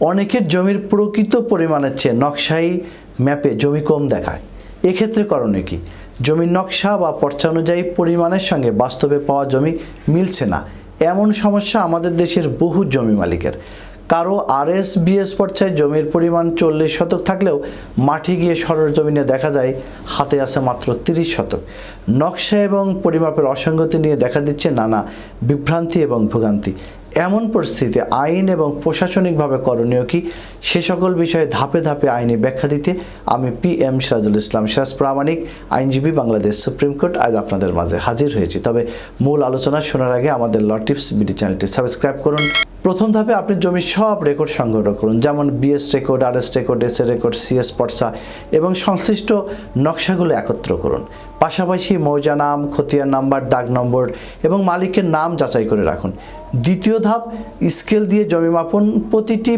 অনেকের জমির প্রকৃত পরিমাণের চেয়ে নকশাই ম্যাপে জমি কম দেখায়। এক্ষেত্রে করণীয় কি? জমির নকশা বা পর্চা অনুযায়ী পরিমাণের সঙ্গে বাস্তবে পাওয়া জমি মিলছে না। এমন সমস্যা আমাদের দেশের বহু জমি মালিকের। কারও আরএস, বিএস পর্চায় জমির পরিমাণ চল্লিশ শতক থাকলেও মাঠে গিয়ে সরল জমিনে দেখা যায়, হাতে আছে মাত্র তিরিশ শতক। নকশা এবং পরিমাপের অসঙ্গতি নিয়ে দেখা দিচ্ছে নানা বিভ্রান্তি এবং ভোগান্তি। এমন পরিস্থিতিতে আইন এবং প্রশাসনিকভাবে করণীয় কি? সে সকল বিষয়ে ধাপে ধাপে আইনি ব্যাখ্যা দিতে আমি পি এম সিরাজুল ইসলাম সিরাজ প্রামাণিক, আইনজীবী বাংলাদেশ সুপ্রিম কোর্ট আজ আপনাদের মাঝে হাজির হয়েছি। তবে মূল আলোচনা শোনার আগে আমাদের ল টিপস বিডি চ্যানেলটি সাবস্ক্রাইব করুন। প্রথম ধাপে আপনি জমির সব রেকর্ড সংগ্রহ করুন, যেমন BS record R S record S record CS পর্সা এবং সংশ্লিষ্ট নকশাগুলো একত্র করুন। পাশাপাশি মৌজা নাম খতিয়ার নাম্বার, দাগ নম্বর এবং মালিকের নাম যাচাই করে রাখুন। দ্বিতীয় ধাপ, স্কেল দিয়ে জমি মাপন প্রতিটি